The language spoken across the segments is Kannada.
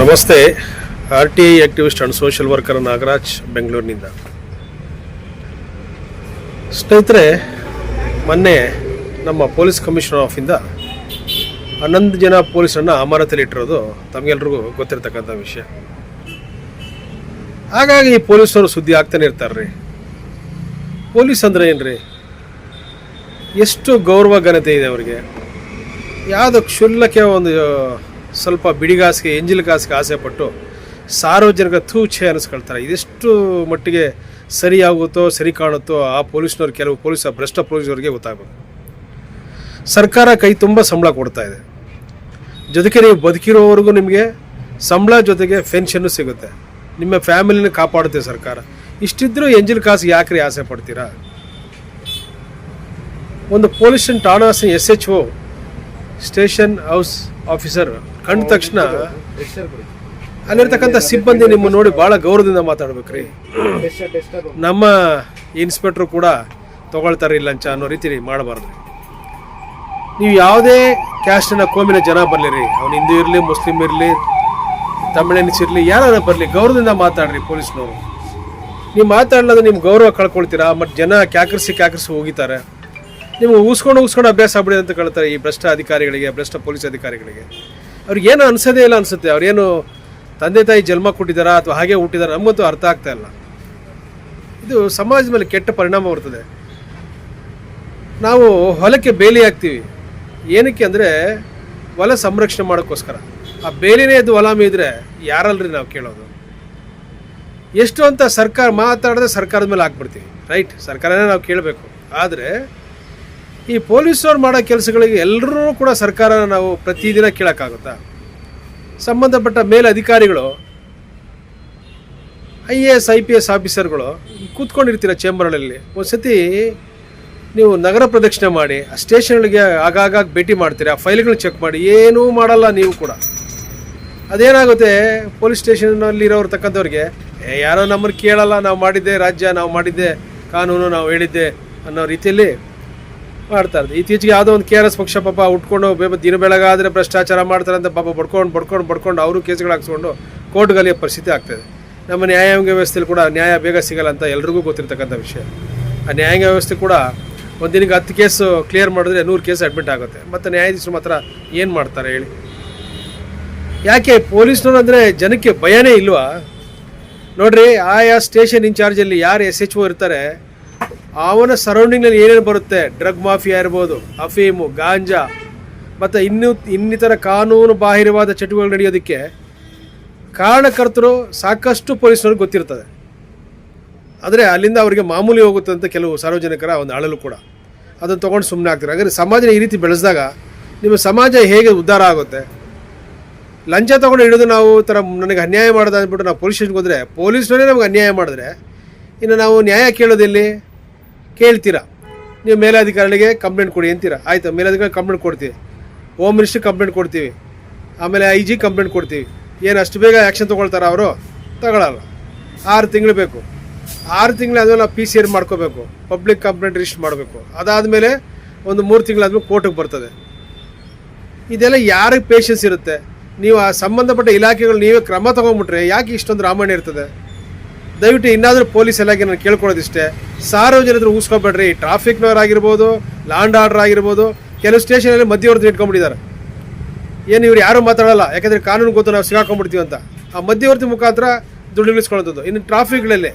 ನಮಸ್ತೆ. R T I activist and social worker Nagaraj, ಬೆಂಗಳೂರಿನಿಂದ. ಸ್ನೇಹಿತರೆ, ಮೊನ್ನೆ ನಮ್ಮ ಪೊಲೀಸ್ ಕಮಿಷನರ್ ಆಫಿಂದ ಹನ್ನೊಂದು ಜನ ಪೊಲೀಸರನ್ನು ಅಮಾನತಲ್ಲಿಟ್ಟಿರೋದು ತಮಗೆಲ್ರಿಗೂ ಗೊತ್ತಿರತಕ್ಕಂಥ ವಿಷಯ. ಹಾಗಾಗಿ ಈ ಪೊಲೀಸರು ಸುದ್ದಿ ಆಗ್ತಾನೆ ಇರ್ತಾರೆ ರೀ ಪೊಲೀಸ್ ಅಂದ್ರೆ ಏನ್ರಿ? ಎಷ್ಟು ಗೌರವ ಘನತೆ ಇದೆ ಅವರಿಗೆ. ಯಾವುದೋ ಕ್ಷುಲ್ಲಕ್ಕೆ ಒಂದು ಸ್ವಲ್ಪ ಬಿಡಿಗಾಸಿಗೆ, ಎಂಜಿಲ್ ಕಾಸಿಗೆ ಆಸೆ ಪಟ್ಟು ಸಾರ್ವಜನಿಕ ತೂಛೆ ಅನಿಸ್ಕೊಳ್ತಾರೆ. ಇದೆಷ್ಟು ಮಟ್ಟಿಗೆ ಸರಿ ಆಗುತ್ತೋ ಸರಿ ಕಾಣುತ್ತೋ ಆ ಪೊಲೀಸ್ನವ್ರು ಕೆಲವು ಪೊಲೀಸ್, ಭ್ರಷ್ಟ ಪೊಲೀಸ್ನವ್ರಿಗೆ ಗೊತ್ತಾಗಬೇಕು. ಸರ್ಕಾರ ಕೈ ತುಂಬ ಸಂಬಳ ಕೊಡ್ತಾ ಇದೆ. ಜೊತೆಗೆ ನೀವು ಬದುಕಿರೋವರೆಗೂ ನಿಮಗೆ ಸಂಬಳ ಜೊತೆಗೆ ಪೆನ್ಷನ್ನು ಸಿಗುತ್ತೆ. ನಿಮ್ಮ ಫ್ಯಾಮಿಲಿನ ಕಾಪಾಡುತ್ತೆ ಸರ್ಕಾರ. ಇಷ್ಟಿದ್ರೂ ಎಂಜಿಲ್ ಕಾಸು ಯಾಕ್ರಿ ಆಸೆ ಪಡ್ತೀರಾ? ಒಂದು ಪೊಲೀಸ್ ಠಾಣಾ, S H O station house officer ಕಂಡ ತಕ್ಷಣ ಅಲ್ಲಿರ್ತಕ್ಕಂಥ ಸಿಬ್ಬಂದಿ ನಿಮ್ಮ ನೋಡಿ ಭಾಳ ಗೌರವದಿಂದ ಮಾತಾಡ್ಬೇಕ್ರಿ. ನಮ್ಮ ಇನ್ಸ್ಪೆಕ್ಟ್ರು ಕೂಡ ತಗೊಳ್ತಾರೆ ಇಲ್ಲ ಲಂಚ ಅನ್ನೋ ರೀತಿ ಮಾಡಬಾರ್ದು. ನೀವು ಯಾವುದೇ ಕ್ಯಾಸ್ಟಿನ ಕೋಮಿನ ಜನ ಬರಲಿರಿ, ಅವ್ನು ಹಿಂದೂ ಇರಲಿ, ಮುಸ್ಲಿಂ ಇರಲಿ, ತಮಿಳನ್ಸ್ ಇರಲಿ ಯಾರು ಬರಲಿ, ಗೌರವದಿಂದ ಮಾತಾಡ್ರಿ ಪೊಲೀಸ್ನವರು. ನೀವು ಮಾತಾಡಲಾದ್ರೆ ನಿಮ್ಗೆ ಗೌರವ ಕಳ್ಕೊಳ್ತೀರಾ, ಮತ್ತು ಜನ ಕ್ಯಾಕರಿಸಿ ಕ್ಯಾಕರಿಸಿ ಹೋಗಿತಾರೆ. ನಿಮ್ಗೆ ಊಸ್ಕೊಂಡು ಊಸ್ಕೊಂಡು ಅಭ್ಯಾಸ ಆಗ್ಬಿಡಿ ಅಂತ ಕೇಳ್ತಾರೆ ಈ ಭ್ರಷ್ಟ ಅಧಿಕಾರಿಗಳಿಗೆ, ಭ್ರಷ್ಟ ಪೊಲೀಸ್ ಅಧಿಕಾರಿಗಳಿಗೆ. ಅವ್ರಿಗೆ ಏನು ಅನ್ಸೋದೇ ಇಲ್ಲ ಅನಿಸುತ್ತೆ. ಅವ್ರೇನು ತಂದೆ ತಾಯಿ ಜನ್ಮ ಕೊಟ್ಟಿದ್ದಾರಾ ಅಥವಾ ಹಾಗೆ ಹುಟ್ಟಿದಾರ ನಮಗಂತೂ ಅರ್ಥ ಆಗ್ತಾ ಇಲ್ಲ. ಇದು ಸಮಾಜದ ಮೇಲೆ ಕೆಟ್ಟ ಪರಿಣಾಮ ಬರ್ತದೆ. ನಾವು ಹೊಲಕ್ಕೆ ಬೇಲಿ ಹಾಕ್ತೀವಿ. ಏನಕ್ಕೆ ಅಂದರೆ ಹೊಲ ಸಂರಕ್ಷಣೆ ಮಾಡೋಕ್ಕೋಸ್ಕರ. ಆ ಬೇಲಿನೇ ಇದು ಹೊಲ ಮೀದ್ರೆ ಯಾರಲ್ರಿ ನಾವು ಕೇಳೋದು? ಎಷ್ಟು ಅಂತ ಸರ್ಕಾರ ಮಾತಾಡಿದ್ರೆ ಸರ್ಕಾರದ ಮೇಲೆ ಹಾಕ್ಬಿಡ್ತೀವಿ. ರೈಟ್, ಸರ್ಕಾರನೇ ನಾವು ಕೇಳಬೇಕು. ಆದರೆ ಈ ಪೊಲೀಸರು ಮಾಡೋ ಕೆಲಸಗಳಿಗೆ ಎಲ್ಲರೂ ಕೂಡ ಸರ್ಕಾರನ ನಾವು ಪ್ರತಿದಿನ ಕೇಳೋಕ್ಕಾಗುತ್ತಾ? ಸಂಬಂಧಪಟ್ಟ ಮೇಲ್ ಅಧಿಕಾರಿಗಳು I A S, I P S ಆಫೀಸರ್ಗಳು ಕೂತ್ಕೊಂಡಿರ್ತೀರ ಚೇಂಬರ್ಗಳಲ್ಲಿ ಒಂದು ಸತಿ ನೀವು ನಗರ ಪ್ರದಕ್ಷಿಣೆ ಮಾಡಿ, ಆ ಸ್ಟೇಷನ್ಗಳಿಗೆ ಆಗಾಗ ಭೇಟಿ ಮಾಡ್ತೀರಿ? ಆ ಫೈಲ್ಗಳನ್ನ ಚೆಕ್ ಮಾಡಿ. ಏನೂ ಮಾಡಲ್ಲ ನೀವು ಕೂಡ. ಅದೇನಾಗುತ್ತೆ? ಪೊಲೀಸ್ ಸ್ಟೇಷನಲ್ಲಿ ಇರೋರು ತಕ್ಕಂಥವ್ರಿಗೆ ಯಾರೋ ನಮ್ಮನ್ನು ಕೇಳಲ್ಲ. ನಾವು ಮಾಡಿದ್ದೆ ರಾಜ್ಯ, ನಾವು ಮಾಡಿದ್ದೆ ಕಾನೂನು, ನಾವು ಹೇಳಿದ್ದೆ ಅನ್ನೋ ರೀತಿಯಲ್ಲಿ ಮಾಡ್ತಾ ಇರೋದು. ಇತ್ತೀಚೆಗೆ ಯಾವುದೋ ಒಂದು ಕೆ ಆರ್ ಎಸ್ ಪಕ್ಷ ಪಾಪ ಉಟ್ಕೊಂಡು ದಿನ ಬೆಳಗಾದರೆ ಭ್ರಷ್ಟಾಚಾರ ಮಾಡ್ತಾರೆ ಅಂತ ಪಾಪ ಬಡ್ಕೊಂಡು ಬಡ್ಕೊಂಡು ಬಡ್ಕೊಂಡು ಅವರು ಕೇಸ್ಗಳು ಹಾಕ್ಸ್ಕೊಂಡು ಕೋರ್ಟ್ಗಲಿಯೋ ಪರಿಸ್ಥಿತಿ ಆಗ್ತದೆ ನಮ್ಮ ನ್ಯಾಯಾಂಗ ವ್ಯವಸ್ಥೆಯಲ್ಲಿ ಕೂಡ ನ್ಯಾಯ ಬೇಗ ಸಿಗಲ್ಲ ಅಂತ ಎಲ್ರಿಗೂ ಗೊತ್ತಿರ್ತಕ್ಕಂಥ ವಿಷಯ. ಆ ನ್ಯಾಯಾಂಗ ವ್ಯವಸ್ಥೆ ಕೂಡ ಒಂದು ದಿನಕ್ಕೆ ಹತ್ತು ಕೇಸು ಕ್ಲಿಯರ್ ಮಾಡಿದ್ರೆ ನೂರು ಕೇಸ್ ಅಡ್ಮಿಟ್ ಆಗುತ್ತೆ. ಮತ್ತು ನ್ಯಾಯಾಧೀಶರು ಮಾತ್ರ ಏನು ಮಾಡ್ತಾರೆ ಹೇಳಿ? ಯಾಕೆ ಪೊಲೀಸ್ನವ್ರು ಅಂದರೆ ಜನಕ್ಕೆ ಭಯನೇ ಇಲ್ವಾ? ನೋಡ್ರಿ, ಆಯಾ ಸ್ಟೇಷನ್ ಇನ್ಚಾರ್ಜಲ್ಲಿ ಯಾರು ಎಸ್ ಎಚ್ ಒ ಇರ್ತಾರೆ ಅವನ ಸರೌಂಡಿಂಗ್ನಲ್ಲಿ ಏನೇನು ಬರುತ್ತೆ? ಡ್ರಗ್ ಮಾಫಿಯಾ ಇರ್ಬೋದು ಅಫೀಮು ಗಾಂಜಾ ಮತ್ತು ಇನ್ನು ಇನ್ನಿತರ ಕಾನೂನು ಬಾಹಿರವಾದ ಚಟುವಟಿಕೆ ನಡೆಯೋದಕ್ಕೆ ಕಾರಣಕರ್ತರು ಸಾಕಷ್ಟು ಪೊಲೀಸ್ನವ್ರಿಗೆ ಗೊತ್ತಿರ್ತದೆ ಆದರೆ ಅಲ್ಲಿಂದ ಅವರಿಗೆ ಮಾಮೂಲಿ ಹೋಗುತ್ತೆ ಅಂತ ಕೆಲವು ಸಾರ್ವಜನಿಕರ ಒಂದು ಅಳಲು ಕೂಡ. ಅದನ್ನು ತೊಗೊಂಡು ಸುಮ್ಮನೆ ಆಗ್ತಾರೆ. ಹಾಗಾದರೆ ಸಮಾಜ ಈ ರೀತಿ ಬೆಳೆಸಿದಾಗ ನಿಮ್ಮ ಸಮಾಜ ಹೇಗೆ ಉದ್ಧಾರ ಆಗುತ್ತೆ? ಲಂಚ ತೊಗೊಂಡು ಹಿಡಿದು ನಾವು ಥರ ನನಗೆ ಅನ್ಯಾಯ ಮಾಡೋದು ಅಂದ್ಬಿಟ್ಟು ನಾವು ಪೊಲೀಸ್ ಸ್ಟೇಷನ್ಗೆ ಹೋದರೆ ಪೊಲೀಸ್ನವರೇ ನಮಗೆ ಅನ್ಯಾಯ ಮಾಡಿದ್ರೆ ಇನ್ನು ನಾವು ನ್ಯಾಯ ಕೇಳೋದೆಲ್ಲಿ ಕೇಳ್ತೀರಾ? ನೀವು ಮೇಲಾಧಿಕಾರಿಗಳಿಗೆ ಕಂಪ್ಲೇಂಟ್ ಕೊಡಿ ಅಂತೀರಾ? ಆಯಿತು ಮೇಲಾಧಿಕಾರಿ ಕಂಪ್ಲೇಂಟ್ ಕೊಡ್ತೀವಿ. ಹೋಮ್ ಮಿನಿಸ್ಟ್ರಿಗೆ ಕಂಪ್ಲೇಂಟ್ ಕೊಡ್ತೀವಿ. ಆಮೇಲೆ ಐ ಜಿ ಕಂಪ್ಲೇಂಟ್ ಕೊಡ್ತೀವಿ. ಏನು ಅಷ್ಟು ಬೇಗ ಆ್ಯಕ್ಷನ್ ತೊಗೊಳ್ತಾರ ಅವರು? ತಗೊಳ್ಳಲ್ಲ ಆರು ತಿಂಗಳು ಬೇಕು. ಆರು ತಿಂಗಳು ಆದಮೇಲೆ ನಾವು ಪಿ ಸಿ ಆರ್ ಮಾಡ್ಕೋಬೇಕು. ಪಬ್ಲಿಕ್ ಕಂಪ್ಲೇಂಟ್ ರಿಜಿಸ್ಟರ್ ಮಾಡಬೇಕು. ಅದಾದಮೇಲೆ ಒಂದು ಮೂರು ತಿಂಗಳಾದ್ಮೇಲೆ ಕೋರ್ಟಿಗೆ ಬರ್ತದೆ. ಇದೆಲ್ಲ ಯಾರಿಗೆ ಪೇಷನ್ಸ್ ಇರುತ್ತೆ? ನೀವು ಆ ಸಂಬಂಧಪಟ್ಟ ಇಲಾಖೆಗಳು ನೀವೇ ಕ್ರಮ ತೊಗೊಂಡ್ಬಿಟ್ರೆ ಯಾಕೆ ಇಷ್ಟೊಂದು ರಾಮಾಯಣ ಇರ್ತದೆ? ದಯವಿಟ್ಟು ಇನ್ನಾದರೂ ಪೊಲೀಸ್ ಇಲಾಖೆ ನಾನು ಕೇಳ್ಕೊಳ್ಳೋದಿಷ್ಟೇ. ಸಾರ್ವಜನಿಕರು ಊಸ್ಕೊಬೇಡ್ರಿ ಟ್ರಾಫಿಕ್ನವರಾಗಿರ್ಬೋದು ಲ್ಯಾಂಡ್ ಆರ್ಡರ್ ಆಗಿರ್ಬೋದು, ಕೆಲವು ಸ್ಟೇಷನಲ್ಲಿ ಮಧ್ಯವರ್ತಿ ಇಟ್ಕೊಂಡ್ಬಿಟ್ಟಿದ್ದಾರೆ ಏನು ಇವ್ರು ಯಾರೂ ಮಾತಾಡಲ್ಲ, ಯಾಕಂದರೆ ಕಾನೂನು ಗೊತ್ತು ನಾವು ಸಿಗಾಕೊಂಡ್ಬಿಡ್ತೀವಿ ಅಂತ. ಆ ಮಧ್ಯವರ್ತಿ ಮುಖಾಂತರ ದುಡ್ಡು ಇಳಿಸ್ಕೊಳ್ಳೋದು ಇನ್ನು ಟ್ರಾಫಿಕ್ಗಳಲ್ಲಿ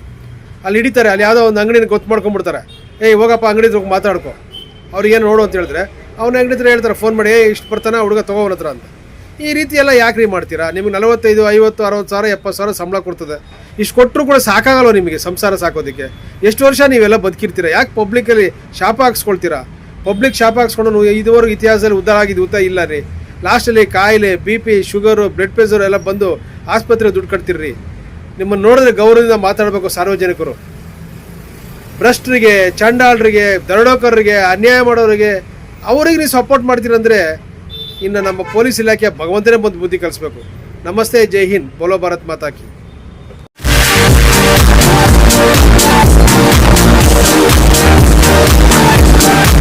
ಅಲ್ಲಿ ಹಿಡಿತಾರೆ, ಅಲ್ಲಿ ಯಾವುದೋ ಒಂದು ಅಂಗಡಿನ ಗೊತ್ತು ಮಾಡ್ಕೊಂಡ್ಬಿಡ್ತಾರೆ. ಏಯ್, ಹೋಗಪ್ಪ, ಅಂಗಡಿ ಹೋಗಿ ಮಾತಾಡ್ಕೊ. ಅವ್ರಿಗೆ ಏನು ನೋಡು ಅಂತ ಹೇಳಿದ್ರೆ, ಅವ್ನ ಅಂಗಡಿ ಹತ್ರ ಹೇಳ್ತಾರೆ, ಫೋನ್ ಮಾಡಿ ಏ ಇಷ್ಟು ಬರ್ತಾನೆ, ಹುಡುಗ ತೊಗೊಂಡ್ರ ಅಂತ. ಈ ರೀತಿ ಎಲ್ಲ ಯಾಕ್ರಿ ಮಾಡ್ತೀರಾ? ನಿಮ್ಗೆ ನಲವತ್ತೈದು, ಐವತ್ತು, ಅರವತ್ತು ಸಾವಿರ, ಎಪ್ಪತ್ತು ಸಾವಿರ ಸಂಬಳ ಕೊಡ್ತದೆ. ಇಷ್ಟು ಕೊಟ್ಟರು ಕೂಡ ಸಾಕಾಗಲ್ಲ ನಿಮಗೆ ಸಂಸಾರ ಸಾಕೋದಕ್ಕೆ? ಎಷ್ಟು ವರ್ಷ ನೀವೆಲ್ಲ ಬದುಕಿರ್ತೀರಾ? ಯಾಕೆ ಪಬ್ಲಿಕಲ್ಲಿ ಶಾಪ ಹಾಕ್ಸ್ಕೊಳ್ತೀರಾ? ಪಬ್ಲಿಕ್ ಶಾಪ ಹಾಕ್ಸ್ಕೊಂಡು ಇದುವರೆಗೂ ಇತಿಹಾಸದಲ್ಲಿ ಉದ್ಧಾರ ಆಗಿದ್ದು ಉದ್ದ ಇಲ್ಲ ರೀ. ಲಾಸ್ಟಲ್ಲಿ ಕಾಯಿಲೆ B P sugar blood pressure ಎಲ್ಲ ಬಂದು ಆಸ್ಪತ್ರೆಗೆ ದುಡ್ಡು ಕಟ್ತಿರ್ರಿ. ನಿಮ್ಮನ್ನು ನೋಡಿದ್ರೆ ಗೌರವದಿಂದ ಮಾತಾಡಬೇಕು ಸಾರ್ವಜನಿಕರು. ಭ್ರಷ್ಟರಿಗೆ, ಚಂಡಾಳರಿಗೆ ದರಡೋಕರಿಗೆ ಅನ್ಯಾಯ ಮಾಡೋರಿಗೆ, ಅವರಿಗೆ ನೀವು ಸಪೋರ್ಟ್ ಮಾಡ್ತೀರಂದ್ರೆ ಇನ್ನು ನಮ್ಮ ಪೊಲೀಸ್ ಇಲಾಖೆಯ ಭಗವಂತನೇ ಬಂದು ಬುದ್ಧಿ ಕಲಿಸ್ಬೇಕು ನಮಸ್ತೆ ಜೈ ಹಿಂದ್ ಬೋಲೋ ಭಾರತ್ ಮಾತಾಕಿ Thank.